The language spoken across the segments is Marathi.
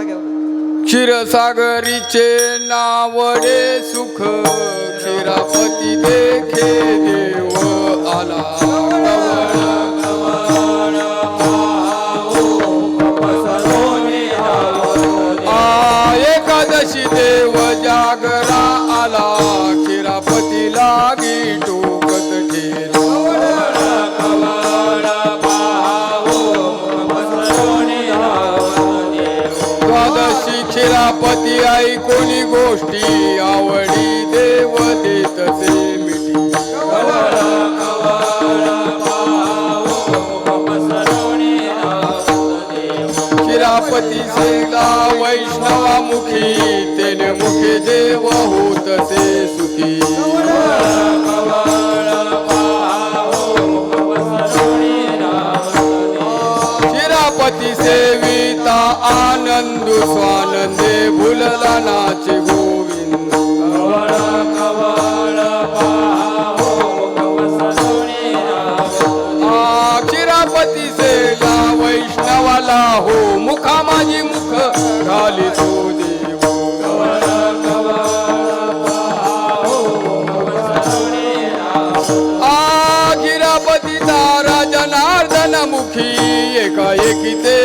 जागेवर. क्षीरसागरीचे नावडे सुख क्षीरापती देखे देव आला. एकादशी देव जागरा पती आई कोणी गोष्टी आवडी देव देतसे मिठी क्षीरापती सेला वैष्णवामुखी तेन मुखे देव होतसे सुखी. आनंद स्वानंदे भुलला नाचे गोविंद। आ, क्षीरापती वैष्णवाला हो मुखा माझी मुख घाली तो देव। आ गिरापतीचा राजा जनार्दन मुखी एका एकी ते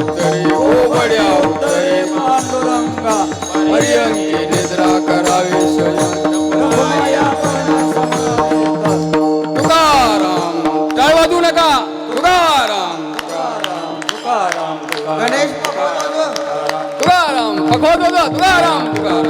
उत्तरी हो बड्या उत्तरी निद्रा करावी तुकाराम टाळ वाजवू नका. तुकाराम. गणेश तुकाराम भगवत होता तुकाराम तुकाराम.